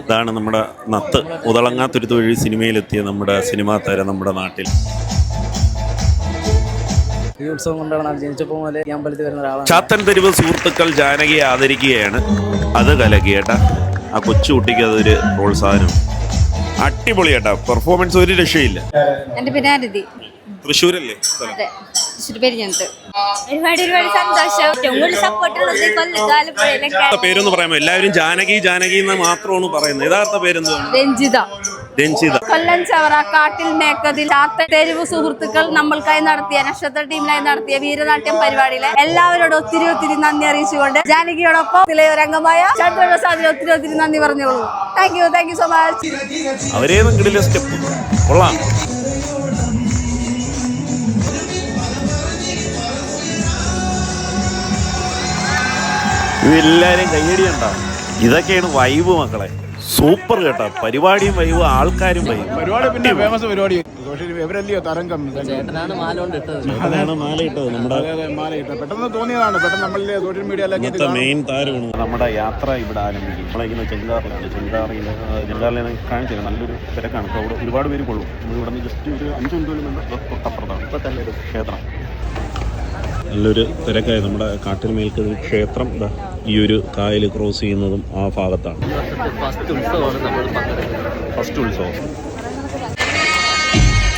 ഇതാണ് നമ്മുടെ നത്ത്. ഉതളങ്ങാത്തൊരു തൊഴിൽ സിനിമയിലെത്തിയ നമ്മുടെ സിനിമാ താരം നമ്മുടെ നാട്ടിൽ. ഈ ഉത്സവം കൊണ്ടാണ് ജനിച്ചപ്പോൾ മുതലേ ഈ അമ്പലത്തിൽ വരുന്ന ഒരാളാണ്. ചാത്തൻ തെരുവ് സുഹൃത്തുക്കൾ ജാനകിയെ ആദരിക്കുകയാണ്. അത് കലക്കിയേട്ടാ ആ കൊച്ചുകുട്ടിക്ക് അതൊരു പ്രോത്സാഹനം. അടിപൊളി ഏട്ടാ പെർഫോമൻസ് ഒരു രക്ഷയില്ല. എന്റെ തൃശ്ശൂരല്ലേ? സ്ഥലം? അതെ ഒരുപാട് ഒരുപാട് സന്തോഷം. ഏറ്റവും കൂടുതൽ സപ്പോർട്ട് ഉള്ളത് കൊല്ലത്ത് പേരൊന്ന് പറയാമോ? എല്ലാവരും ജാനകി ജാനകി എന്ന് മാത്രമാണ് പറയുന്നത്. യഥാർത്ഥ പേരെന്താണ് രഞ്ജിത. രഞ്ജിത. കൊല്ലം ചവറ കാട്ടിൽ മേക്കതിൽ തെരുവ് സുഹൃത്തുക്കൾ നമ്മൾക്കായി നടത്തിയ നക്ഷത്ര ടീമിനായി നടത്തിയ വീരനാട്യം പരിപാടിയിലെ എല്ലാവരോടും ഒത്തിരി ഒത്തിരി നന്ദി അറിയിച്ചുകൊണ്ട് ജാനകിയോടൊപ്പം ഇതിലെ ഒരു അംഗമായ ചന്ദ്രപ്രസാദിന് ഒത്തിരി ഒത്തിരി നന്ദി പറഞ്ഞോളൂ. Thank you thank you so much അവരേതും കിടിലെ സ്റ്റെപ്പ്. കൊള്ളാം. ഇതെല്ലാരും കയ്യടിയുണ്ടാവും ഇതൊക്കെയാണ് വൈബ് മക്കളെ. സൂപ്പർ കേട്ടോ. പരിപാടിയും വൈബ് ആൾക്കാരും വൈബ്. പരിപാടി പിന്നെ ഫേമസ് പരിപാടി. ഇവരല്ലയോ തരംഗം അതാണ് മാല ഇട്ടത്. നമ്മുടെ അതെ അതെ മാല ഇട്ടത്. പെട്ടെന്ന് തോന്നിയതാണ്. പെട്ടെന്ന് നമ്മളിലെ സോഷ്യൽ മീഡിയയിലൊക്കെ ഇത് ഇന്നത്തെ മെയിൻ താരമാണ്. നമ്മുടെ യാത്ര ഇവിടെ ആരംഭിക്കും. നമ്മളിങ്ങനെ ചെങ്കാറിലാണ് ചെങ്കാറിൽ ചെങ്കാറിൽ കാണിച്ചത് നല്ലൊരു തിരക്കാണ്. അപ്പോൾ അവിടെ ഒരുപാട് പേര് കൊള്ളും. നമ്മൾ ഇവിടെ നിന്ന് ജസ്റ്റ് ഒരു അഞ്ച് മിനിറ്റ് തൊട്ടപ്പുറത്താണ്. ഇപ്പം തന്നെ ഒരു ക്ഷേത്രം. നല്ലൊരു തിരക്കായി നമ്മുടെ കാട്ടിൽ മേൽക്കൊരു ക്ഷേത്രം. ദാ ഈ ഒരു കായൽ ക്രോസ് ചെയ്യുന്നതും ആ ഭാഗത്താണ്. ഫസ്റ്റ് ഉത്സവമാണ് നമ്മൾ ഫസ്റ്റ് ഉത്സവം.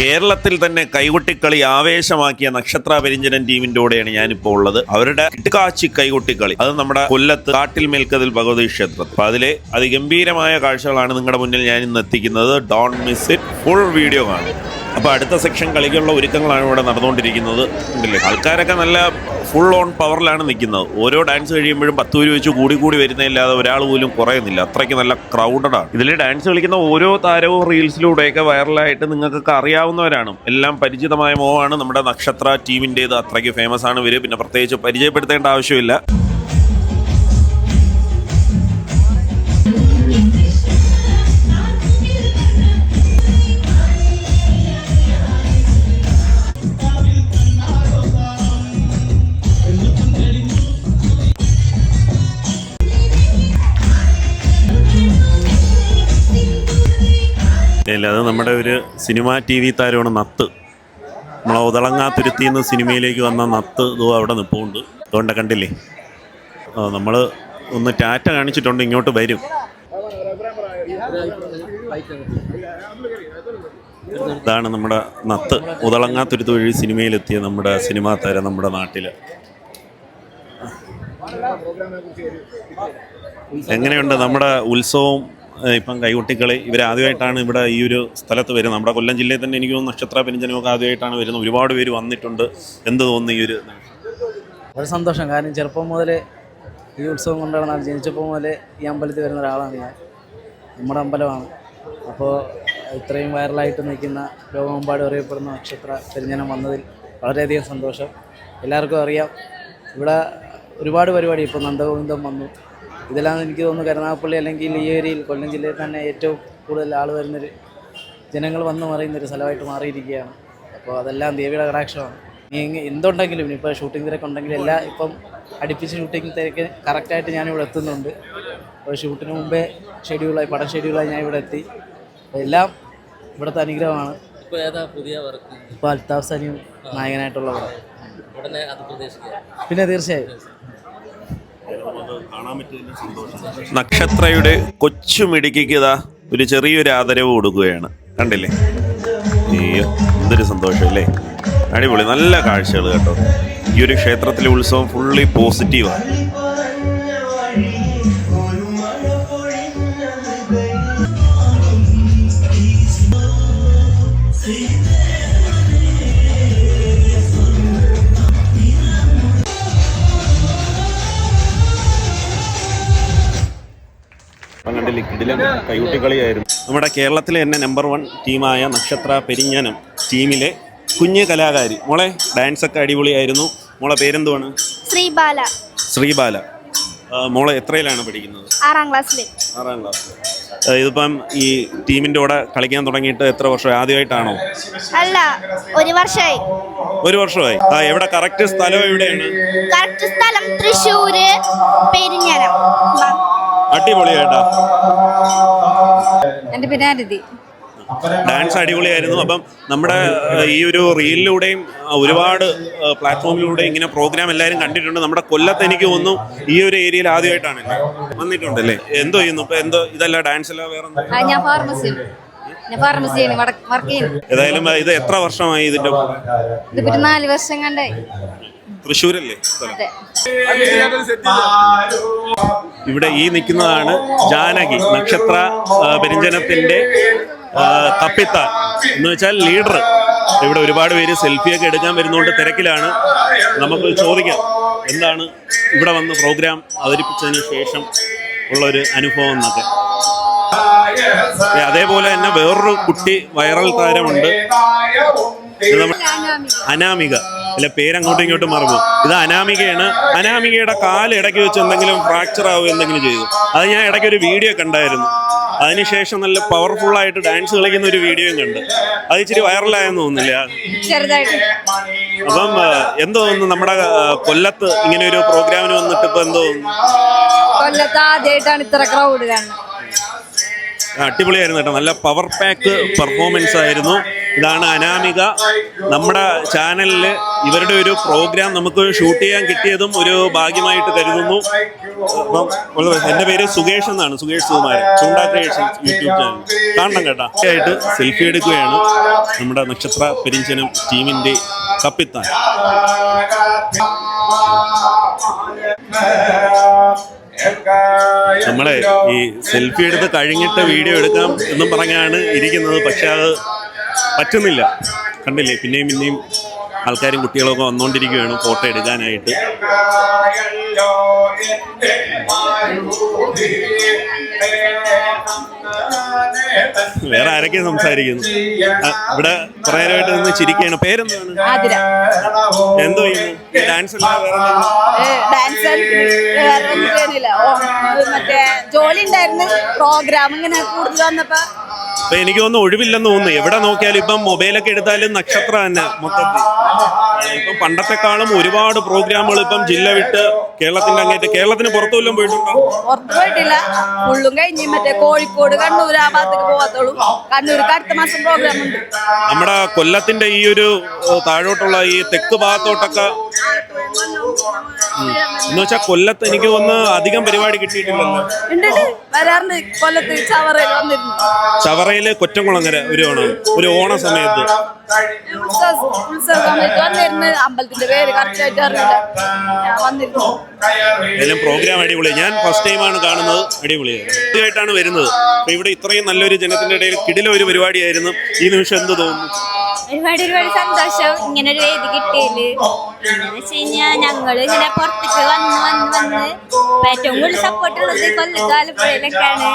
കേരളത്തിൽ തന്നെ കൈകൊട്ടിക്കളി ആവേശമാക്കിയ നക്ഷത്ര പെരിഞ്ചനൻ ടീമിന്റെ കൂടെയാണ് ഞാനിപ്പോൾ ഉള്ളത്. അവരുടെ കിട്ടുകാച്ചി കൈകൊട്ടിക്കളി. അത് നമ്മുടെ കൊല്ലത്ത് കാട്ടിൽ മേൽക്കതിൽ ഭഗവതി ക്ഷേത്രം അപ്പൊ അതിലെ അതിഗംഭീരമായ കാഴ്ചകളാണ് നിങ്ങളുടെ മുന്നിൽ ഞാൻ ഇന്ന് എത്തിക്കുന്നത്. Don't miss it full video കാണും. അപ്പൊ അടുത്ത സെക്ഷൻ കളിക്കുള്ള ഒരുക്കങ്ങളാണ് ഇവിടെ നടന്നുകൊണ്ടിരിക്കുന്നത്. ഉണ്ടല്ലേ? ആൾക്കാരൊക്കെ നല്ല ഫുൾ ഓൺ പവറിലാണ് നിൽക്കുന്നത്. ഓരോ ഡാൻസ് കഴിയുമ്പോഴും പത്ത് പേര് വെച്ച് കൂടി കൂടി വരുന്നതില്ലാതെ ഒരാൾ പോലും കുറയുന്നില്ല. അത്രയ്ക്ക് നല്ല ക്രൗഡഡാണ് ഇതിൽ ഡാൻസ് കളിക്കുന്ന ഓരോ താരവും റീൽസിലൂടെയൊക്കെ വൈറലായിട്ട് നിങ്ങൾക്കൊക്കെ അറിയാവുന്നവരാണ്. എല്ലാം പരിചിതമായ മുഖമാണ് നമ്മുടെ നക്ഷത്ര ടീമിന്റേത് അത്രയ്ക്ക് ഫേമസ് ആണ് ഇവർ പിന്നെ പ്രത്യേകിച്ച് പരിചയപ്പെടുത്തേണ്ട ആവശ്യമില്ല. ഇല്ല. അത് നമ്മുടെ ഒരു സിനിമ ടി വി താരമാണ് നത്ത്. നമ്മളെ ഉതളങ്ങാത്തുരുത്തി നിന്ന് സിനിമയിലേക്ക് വന്ന നത്ത് ഇതും അവിടെ നിൽപ്പുണ്ട് അതുകൊണ്ട് കണ്ടില്ലേ? നമ്മൾ ഒന്ന് ടാറ്റ കാണിച്ചിട്ടുണ്ട് ഇങ്ങോട്ട് വരും. ഇതാണ് നമ്മുടെ നത്ത്. ഉതളങ്ങാത്തുരുത്ത് വഴി സിനിമയിലെത്തിയ നമ്മുടെ സിനിമാ താരം നമ്മുടെ നാട്ടിൽ എങ്ങനെയുണ്ട് നമ്മുടെ ഉത്സവവും ഏഹ്, ഇപ്പം കൈകൊട്ടിക്കളി ഇവർ ആദ്യമായിട്ടാണ് ഇവിടെ ഈ ഒരു സ്ഥലത്ത് വരുന്നത്. നമ്മുടെ കൊല്ലം ജില്ലയിൽ തന്നെ എനിക്ക് തോന്നുന്നു നക്ഷത്ര പെരിഞ്ചനമൊക്കെ ആദ്യമായിട്ടാണ് വരുന്നത്. ഒരുപാട് പേര് വന്നിട്ടുണ്ട്. എന്ത് തോന്നുന്നു ഈ ഒരു വളരെ സന്തോഷം. കാരണം ചെറുപ്പം മുതലേ ഈ ഉത്സവം കൊണ്ടാണ് ജനിച്ചപ്പോൾ മുതലേ ഈ അമ്പലത്തിൽ വരുന്ന ഒരാളാണ് ഞാൻ. നമ്മുടെ അമ്പലമാണ്. അപ്പോൾ ഇത്രയും വൈറലായിട്ട് നിൽക്കുന്ന ലോകമെമ്പാടും അറിയപ്പെടുന്ന നക്ഷത്ര പെരിഞ്ഞനം വന്നതിൽ വളരെയധികം സന്തോഷം. എല്ലാവർക്കും അറിയാം. ഇവിടെ ഒരുപാട് പരിപാടി ഇപ്പോൾ നന്ദഗോവിന്ദം വന്നു. ഇതെല്ലാം എനിക്ക് തോന്നുന്നു കരുനാഗപ്പള്ളി അല്ലെങ്കിൽ ഈ ഏരിയയിൽ കൊല്ലം ജില്ലയിൽ തന്നെ ഏറ്റവും കൂടുതൽ ആൾ വരുന്നൊരു ജനങ്ങൾ വന്നു മറിയുന്നൊരു സ്ഥലമായിട്ട് മാറിയിരിക്കുകയാണ്. അപ്പോൾ അതെല്ലാം ദേവിയുടെ കടാക്ഷമാണ്. ഇനി എന്തുണ്ടെങ്കിലും ഇപ്പോൾ ഷൂട്ടിംഗ് തിരക്കുണ്ടെങ്കിലും എല്ലാം ഇപ്പം അടുപ്പിച്ച് ഷൂട്ടിംഗ് തിരക്ക് കറക്റ്റായിട്ട് ഞാനിവിടെ എത്തുന്നുണ്ട്. അപ്പോൾ ഷൂട്ടിന് മുമ്പേ ഷെഡ്യൂളായി പടം ഷെഡ്യൂളായി ഞാൻ ഇവിടെ എത്തി. അപ്പോൾ എല്ലാം ഇവിടുത്തെ അനുഗ്രഹമാണ്. ഇപ്പോൾ ഏതാ പുതിയ വർക്ക് ഇപ്പോൾ അൽത്താഫ് സനിയും നായകനായിട്ടുള്ള പടം ഉടനെ അത് സന്തോഷം. നക്ഷത്രയുടെ കൊച്ചു മിടുക്കിക്ക് ഇതാ ഒരു ചെറിയൊരു ആദരവ് കൊടുക്കുകയാണ്. കണ്ടില്ലേ? അയ്യോ എന്തൊരു സന്തോഷം അല്ലേ? അടിപൊളി നല്ല കാഴ്ചകൾ കേട്ടോ. ഈ ഒരു ക്ഷേത്രത്തിലെ ഉത്സവം ഫുള്ളി പോസിറ്റീവാണ് കിടിലൻ കൈകുട്ടിക്കളിയായിരുന്നു. നമ്മുടെ കേരളത്തിലെ തന്നെ നമ്പർ വൺ ടീമായ നക്ഷത്ര പെരിഞ്ഞനം ടീമിലെ കുഞ്ഞ് കലാകാരി. മോളെ ഡാൻസ് ഒക്കെ അടിപൊളിയായിരുന്നു. മോളെ പേരെന്തുവാണ്? ശ്രീബാല. ശ്രീബാല. മോളെ എത്രയിലാണ് പഠിക്കുന്നത്? ആറാം ക്ലാസ്സിൽ ആറാം ക്ലാസ് ഇതിപ്പം ഈ ടീമിന്റെ കൂടെ കളിക്കാൻ തുടങ്ങിയിട്ട് എത്ര വർഷം? ആദ്യമായിട്ടാണോ? അല്ല ഒരു വർഷമായി ഒരു വർഷമായി. ആ എവിടെ? കറക്റ്റ് സ്ഥലം എവിടെയാണ്? കറക്റ്റ് സ്ഥലം തൃശ്ശൂര് പെരിഞ്ഞനം. അടിപൊളിയായിട്ടാ. എന്റെ പേര് ഡാൻസ് അടിപൊളിയായിരുന്നു. അപ്പം നമ്മുടെ ഈ ഒരു റീലിലൂടെയും ഒരുപാട് പ്ലാറ്റ്ഫോമിലൂടെ ഇങ്ങനെ പ്രോഗ്രാം എല്ലാവരും കണ്ടിട്ടുണ്ട്. നമ്മുടെ കൊല്ലത്ത് എനിക്ക് തോന്നുന്നു ഈ ഒരു ഏരിയയിൽ ആദ്യമായിട്ടാണ് വന്നിട്ടുണ്ടല്ലേ? എന്തോ ചെയ്യുന്നു? ഇപ്പൊ എന്തോ ഇതല്ല ഡാൻസ് അല്ല വേറെ ഏതായാലും ഇത് എത്ര വർഷമായി ഇതിന്റെ നാല് വർഷം കണ്ടായി. തൃശ്ശൂരല്ലേ? ഇവിടെ ഈ നിൽക്കുന്നതാണ് ജാനകി നക്ഷത്ര ആ, കപ്പിത്താൻ എന്ന് വെച്ചാൽ ലീഡർ. ഇവിടെ ഒരുപാട് പേര് സെൽഫിയൊക്കെ എടുക്കാൻ വരുന്നതുകൊണ്ട് തിരക്കിലാണ്. നമുക്ക് ചോദിക്കാം എന്താണ് ഇവിടെ വന്ന് പ്രോഗ്രാം അവതരിപ്പിച്ചതിന് ശേഷം ഉള്ളൊരു അനുഭവം എന്നൊക്കെ? അതേപോലെ തന്നെ വേറൊരു കുട്ടി വൈറൽ താരമുണ്ട്. അനാമിക. അല്ല പേര് അങ്ങോട്ടും ഇങ്ങോട്ടും മറന്നു. ഇത് അനാമികയാണ്. അനാമികയുടെ കാൽ ഇടയ്ക്ക് വെച്ച് എന്തെങ്കിലും ഫ്രാക്ചർ ആവുക എന്തെങ്കിലും ചെയ്തു. അത് ഞാൻ ഇടയ്ക്ക് ഒരു വീഡിയോ കണ്ടായിരുന്നു. അതിനുശേഷം നല്ല പവർഫുൾ ആയിട്ട് ഡാൻസ് കളിക്കുന്ന ഒരു വീഡിയോയും കണ്ട്. അത് ഇച്ചിരി വൈറലായെന്ന് തോന്നുന്നില്ല. അപ്പം എന്തോ തോന്നുന്നു? നമ്മുടെ കൊല്ലത്ത് ഇങ്ങനെ ഒരു പ്രോഗ്രാമിന് വന്നിട്ട് ഇപ്പൊ എന്തോ കൊല്ലത്ത് ആദ്യമായിട്ടാണ് ഇത്ര ക്രൗഡ് കാണുന്നത്. അടിപൊളിയായിരുന്നു കേട്ടോ. നല്ല പവർ പാക്ക് പെർഫോമൻസ് ആയിരുന്നു. ഇതാണ് അനാമിക. നമ്മുടെ ചാനലിൽ ഇവരുടെ ഒരു പ്രോഗ്രാം നമുക്ക് ഷൂട്ട് ചെയ്യാൻ കിട്ടിയതും ഒരു ഭാഗ്യമായിട്ട് കരുതുന്നു. അപ്പം എന്റെ പേര് സുകേഷ് എന്നാണ് Sukesh Sukumaran Chunda creations YouTube channel. കാണണം കേട്ടോ. ആയിട്ട് സെൽഫി എടുക്കുകയാണ് നമ്മുടെ നക്ഷത്ര പെരിഞ്ചനം ടീമിന്റെ കപ്പിത്താൻ. നമ്മളെ ഈ സെൽഫി എടുത്ത് കഴിഞ്ഞിട്ട് വീഡിയോ എടുക്കാം എന്നും പറഞ്ഞാണ് ഇരിക്കുന്നത്. പക്ഷെ അത് പറ്റുന്നില്ല. കണ്ടില്ലേ? പിന്നെയും പിന്നെയും ആൾക്കാരും കുട്ടികളൊക്കെ വന്നുകൊണ്ടിരിക്കുകയാണ് ഫോട്ടോ എടുക്കാനായിട്ട്. വേറെ ആരൊക്കെ സംസാരിക്കുന്നു. ഇവിടെ കുറെ നേരമായിട്ട് നിന്ന് ചിരിക്കുകയാണ്. പേരെന്താണ്? എന്തോ ഡാൻസ്? ഡാൻസ് ജോലി ഉണ്ടായിരുന്നു. പ്രോഗ്രാം ഇങ്ങനെ കൂടുതൽ വന്നപ്പോ അപ്പൊ എനിക്ക് തോന്നുന്നു ഒഴിവില്ലെന്ന് തോന്നുന്നു. എവിടെ നോക്കിയാലും ഇപ്പം മൊബൈലൊക്കെ എടുത്താലും നക്ഷത്ര തന്നെ മൊത്തത്തിൽ. ഇപ്പം പണ്ടത്തെക്കാളും ഒരുപാട് പ്രോഗ്രാമുകൾ ഇപ്പം ജില്ല വിട്ട് കേരളത്തിന്റെ അങ്ങേറ്റ് കേരളത്തിന് പുറത്തു വല്ലതും പോയിട്ടുണ്ടോ? പുറത്തു പോയിട്ടില്ല. ഫുള്ളും കഴിഞ്ഞ് മറ്റേ കോഴിക്കോട് കണ്ണൂർ ആ ഭാഗത്തേക്ക് പോകാത്തുള്ളൂ കണ്ണൂർക്ക് അടുത്ത മാസം പ്രോഗ്രാം ഉണ്ട്. നമ്മുടെ കൊല്ലത്തിന്റെ ഈ ഒരു താഴോട്ടുള്ള ഈ തെക്ക് ഭാഗത്തോട്ടൊക്കെ എന്ന് വെച്ചാൽ കൊല്ലത്ത് എനിക്ക് ഒന്ന് അധികം പരിപാടി കിട്ടിയിട്ടില്ലല്ലോ. വരാറുണ്ട് കൊല്ലത്ത് ചവറയിൽ വന്നിരുന്നു. ചവറയിൽ കൊറ്റംകുളങ്ങര ഒരു ഓണം ഒരു ഓണ സമയത്ത് അമ്പലത്തിന്റെ പേര് അറിയില്ല. പ്രോഗ്രാം അടിപൊളി ഞാൻ ഫസ്റ്റ് ടൈമാണ് കാണുന്നത്. അടിപൊളിയായിരുന്നു ആദ്യമായിട്ടാണ് വരുന്നത്. ഇവിടെ ഇത്രയും നല്ലൊരു ജനത്തിന്റെ ഇടയിൽ കിടില ഒരു പരിപാടിയായിരുന്നു. ഈ നിമിഷം എന്ത് തോന്നുന്നു? ഒരുപാട് ഒരുപാട് സന്തോഷം ഇങ്ങനെ ഒരു വേദി കിട്ടിയിൽ എന്ന് വെച്ച് കഴിഞ്ഞാൽ ഞങ്ങൾ ഇങ്ങനെ പുറത്തേക്ക് വന്ന് വന്ന് വന്ന് ഏറ്റവും കൂടുതൽ സപ്പോർട്ട് ഉള്ളത് കൊല്ലത്ത് ആലപ്പുഴയിലൊക്കെയാണ്.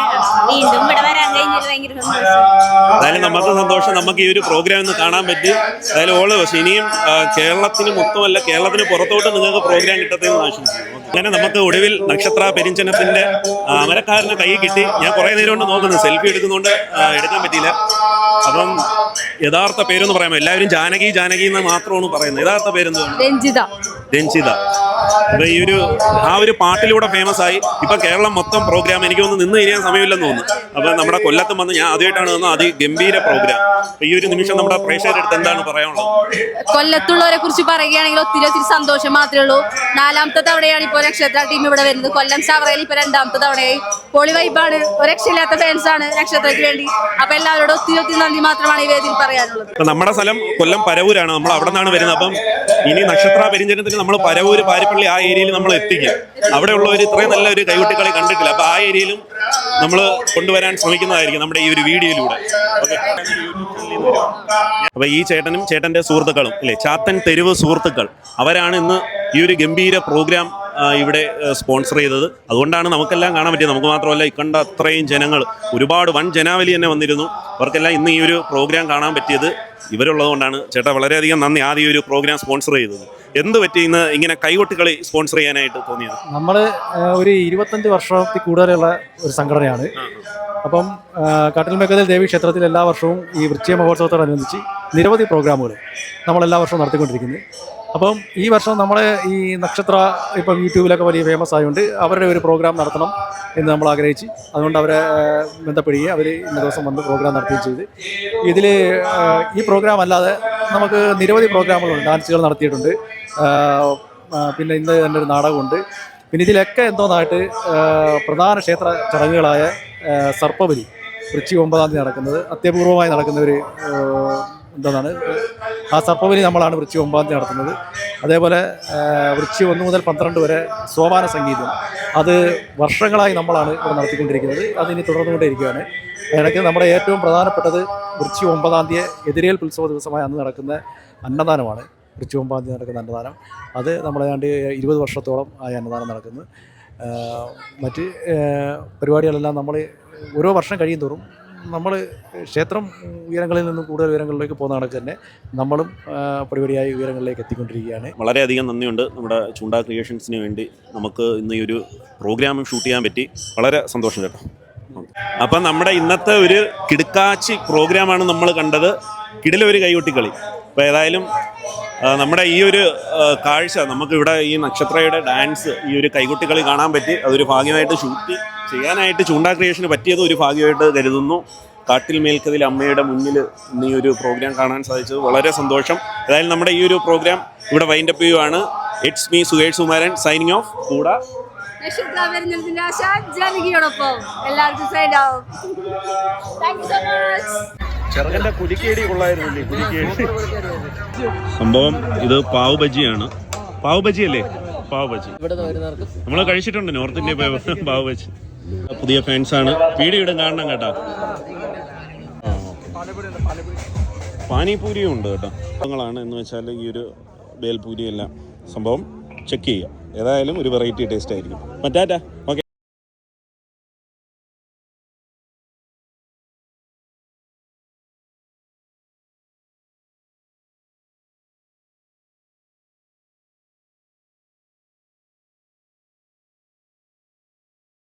വീണ്ടും ഇവിടെ വരാൻ കഴിഞ്ഞാൽ ഭയങ്കര സന്തോഷം. നമുക്ക് സന്തോഷം നമുക്ക് ഈ ഒരു പ്രോഗ്രാം ഇന്ന് കാണാൻ പറ്റി. അതായത് ഓൾ പക്ഷേ ഇനിയും കേരളത്തിന് മൊത്തമല്ല കേരളത്തിന് പുറത്തോട്ട് നിങ്ങൾക്ക് പ്രോഗ്രാം കിട്ടത്തേന്ന് ആവശ്യം അങ്ങനെ നമുക്ക് ഒടുവിൽ നക്ഷത്ര പെരിഞ്ചനത്തിന്റെ അമരക്കാരന് കൈ കിട്ടി. ഞാൻ കുറെ നേരം കൊണ്ട് നോക്കുന്നു. സെൽഫി എടുക്കുന്നതുകൊണ്ട് എടുക്കാൻ പറ്റിയില്ല. അപ്പം യഥാർത്ഥ പേരൊന്ന് പറയാമോ? എല്ലാവരും ജാനകി ജാനകി എന്ന് മാത്രമാണ് പറയുന്നത്. യഥാർത്ഥ പേരെന്താണ് രഞ്ജിത. രഞ്ജിത. അപ്പൊ ഈ ഒരു ആ ഒരു പാട്ടിലൂടെ ഫേമസ് ആയി. ഇപ്പൊ കേരളം മൊത്തം പ്രോഗ്രാം എനിക്ക് ഒന്ന് നിന്ന് കഴിയാൻ സമയമില്ലെന്ന് തോന്നുന്നു. അപ്പൊ നമ്മുടെ കൊല്ലത്തും വന്ന് ഞാൻ ആദ്യമായിട്ടാണ് വന്നത് അതിഗംഭീര പ്രോഗ്രാം ഈ ഒരു നിമിഷം നമ്മുടെ പ്രേക്ഷകരുടെ അടുത്ത് എന്താണ് പറയാനുള്ളത്? കൊല്ലത്തുള്ളവരെ കുറിച്ച് പറയുകയാണെങ്കിൽ ഒത്തിരി ഒത്തിരി സന്തോഷം മാത്രമേ ഉള്ളൂ. നാലാമത്തെ തവണയാണ് ഇപ്പോൾ നക്ഷത്ര ടീം ഇവിടെ വരുന്നത്. കൊല്ലം ചവറയിൽ ഇപ്പൊ രണ്ടാമത്തെ തവണയായി. പൊളി വൈബാണ് രക്ഷയില്ലാത്ത ഫാൻസ് ആണ് നക്ഷത്രയ്ക്ക് വേണ്ടി. അപ്പൊ എല്ലാവരോടും ഒത്തിരി ഒത്തിരി നന്ദി മാത്രമാണ് ഈ വേദിയിൽ പറയാനുള്ളത്. നമ്മുടെ സ്ഥലം കൊല്ലം പരവൂരാണ്. നമ്മൾ അവിടെ നിന്നാണ് വരുന്നത്. അപ്പം ഇനി നക്ഷത്ര പെരിഞ്ചനത്തിന് നമ്മൾ പരവൂര് പാരിപ്പള്ളി ആ ഏരിയയിൽ നമ്മൾ എത്തിക്കും അവിടെയുള്ളവർ ഇത്രയും നല്ല ഒരു കൈകൊട്ടിക്കളി കണ്ടിട്ടില്ല. അപ്പൊ ആ ഏരിയയിലും നമ്മൾ കൊണ്ടുവരാൻ ശ്രമിക്കുന്നതായിരിക്കും നമ്മുടെ ഈ ഒരു വീഡിയോയിലൂടെ. അപ്പൊ ഈ ചേട്ടനും ചേട്ടന്റെ സുഹൃത്തുക്കളും അല്ലേ ചാത്തൻ തെരുവ് സുഹൃത്തുക്കൾ അവരാണ് ഇന്ന് ഈ ഒരു ഗംഭീര പ്രോഗ്രാം ഇവിടെ സ്പോൺസർ ചെയ്തത്. അതുകൊണ്ടാണ് നമുക്കെല്ലാം കാണാൻ പറ്റിയത്. നമുക്ക് മാത്രമല്ല ഇക്കണ്ട അത്രയും ജനങ്ങൾ ഒരുപാട് വൻ ജനാവലി തന്നെ വന്നിരുന്നു. അവർക്കെല്ലാം ഇന്ന് ഈ ഒരു പ്രോഗ്രാം കാണാൻ പറ്റിയത് ഇവരുള്ളത് കൊണ്ടാണ് ചേട്ടാ വളരെയധികം നന്ദി. ആദ്യം ഈ ഒരു പ്രോഗ്രാം സ്പോൺസർ ചെയ്തത്. എന്ത് പറ്റി ഇന്ന് ഇങ്ങനെ കൈകൊട്ടുകളി സ്പോൺസർ ചെയ്യാനായിട്ട് തോന്നിയത്? നമ്മൾ ഒരു ഇരുപത്തഞ്ച് വർഷത്തിൽ കൂടുതലുള്ള ഒരു സംഘടനയാണ്. അപ്പം കാട്ടിൽ മേക്കതിൽ ദേവി ക്ഷേത്രത്തിൽ എല്ലാ വർഷവും ഈ വൃശ്ചിക മഹോത്സവത്തോടനുബന്ധിച്ച് നിരവധി പ്രോഗ്രാമുകൾ നമ്മൾ എല്ലാ വർഷവും നടത്തിക്കൊണ്ടിരിക്കുന്നത് അപ്പം ഈ വർഷം നമ്മളെ ഈ നക്ഷത്ര ഇപ്പം യൂട്യൂബിലൊക്കെ വലിയ ഫേമസ് ആയതുകൊണ്ട് അവരുടെ ഒരു പ്രോഗ്രാം നടത്തണം എന്ന് നമ്മൾ ആഗ്രഹിച്ച്. അതുകൊണ്ട് അവരെ ബന്ധപ്പെടുകയും അവർ ഇന്ന ദിവസം വന്ന് പ്രോഗ്രാം നടത്തുകയും ചെയ്ത്. ഇതിൽ ഈ പ്രോഗ്രാം അല്ലാതെ നമുക്ക് നിരവധി പ്രോഗ്രാമുകളുണ്ട് ഡാൻസുകൾ നടത്തിയിട്ടുണ്ട്. പിന്നെ ഇന്ന് തന്നെ ഒരു നാടകമുണ്ട്. പിന്നെ ഇതിലൊക്കെ എന്തോന്നായിട്ട് പ്രധാന ക്ഷേത്ര ചടങ്ങുകളായ സർപ്പബലി. വൃശ്ചി ഒമ്പതാം തീയതി നടക്കുന്നത്. അത്യപൂർവമായി നടക്കുന്ന ഒരു എന്താണ് ആ സർപ്പബലി നമ്മളാണ് വൃശ്ചി ഒമ്പതാം തീയതി നടത്തുന്നത്. അതേപോലെ വൃശ്ചി ഒന്ന് മുതൽ പന്ത്രണ്ട് വരെ സോപാന സംഗീതം. അത് വർഷങ്ങളായി നമ്മളാണ് ഇവിടെ നടത്തിക്കൊണ്ടിരിക്കുന്നത്. അതിനി തുടർന്നുകൊണ്ടേയിരിക്കുകയാണ്. ഇടയ്ക്ക് നമ്മുടെ ഏറ്റവും പ്രധാനപ്പെട്ടത് വൃശ്ചി ഒമ്പതാം തീയതി എതിരേൽപ്പ് ഉത്സവ ദിവസമായി അന്ന് നടക്കുന്ന അന്നദാനമാണ്. വൃശ്ചി ഒമ്പതാം തീയതി നടക്കുന്ന അന്നദാനം. അത് നമ്മളേതാണ്ട് ഇരുപത് വർഷത്തോളം ആയി അന്നദാനം നടക്കുന്നു. മറ്റ് പരിപാടികളെല്ലാം നമ്മൾ ഓരോ വർഷം കഴിയും തോറും നമ്മൾ ക്ഷേത്രം ഉയരങ്ങളിൽ നിന്നും കൂടുതൽ ഉയരങ്ങളിലേക്ക് പോകുന്ന കണക്ക് തന്നെ നമ്മളും പടിപടിയായി ഉയരങ്ങളിലേക്ക് എത്തിക്കൊണ്ടിരിക്കുകയാണ്. വളരെയധികം നന്ദിയുണ്ട് നമ്മുടെ ചൂണ്ട ക്രിയേഷൻസിന് വേണ്ടി നമുക്ക് ഇന്ന് ഈ ഒരു പ്രോഗ്രാം ഷൂട്ട് ചെയ്യാൻ പറ്റി. വളരെ സന്തോഷം കേട്ടോ അപ്പം നമ്മുടെ ഇന്നത്തെ ഒരു കിടുക്കാച്ചി പ്രോഗ്രാമാണ് നമ്മൾ കണ്ടത്. കിടിലൊരു കൈകൊട്ടിക്കളി. അപ്പോൾ ഏതായാലും നമ്മുടെ ഈ ഒരു കാഴ്ച നമുക്കിവിടെ ഈ നക്ഷത്രയുടെ ഡാൻസ് ഈ ഒരു കൈകൊട്ടിക്കളി കാണാൻ പറ്റി. അതൊരു ഭാഗ്യമായിട്ട് ഷൂട്ട് ചെയ്യാനായിട്ട് ചൂണ്ട ക്രിയേഷന് പറ്റിയത് ഒരു ഭാഗ്യമായിട്ട് കരുതുന്നു. കാട്ടിൽ മേൽക്കതിൽ അമ്മയുടെ മുന്നിൽ ഈ ഒരു പ്രോഗ്രാം കാണാൻ സാധിച്ചത് വളരെ സന്തോഷം. ഏതായാലും നമ്മുടെ ഈ ഒരു പ്രോഗ്രാം ഇവിടെ വൈൻഡ് അപ്പ് ചെയ്യുവാണ്. It's me Sukesh Sumaran signing off കൂടെ. എല്ലാവർക്കും സൈഡ് ആവും താങ്ക് യു സോ മച്ച് സംഭവം ഇത് പാവ് ബജിയാണ്. പാവ് ബജി അല്ലേ? പാവ് ബജി. നമ്മൾ കഴിച്ചിട്ടുണ്ട് നോർത്ത് ഇന്ത്യ പാവ് ബജി. പുതിയ ഫാൻസ് ആണ്. വീഡിയോ ഇടും കാണണം കേട്ടോ. പാനിപൂരിയും ഉണ്ട് കേട്ടോ. എന്ന് വെച്ചാൽ ഈ ഒരു ബേൽപൂരി എല്ലാം സംഭവം ചെക്ക് ചെയ്യുക ഏതായാലും ഒരു വെറൈറ്റി ടേസ്റ്റ് ആയിരിക്കും. മറ്റാറ്റാ? ഓക്കെ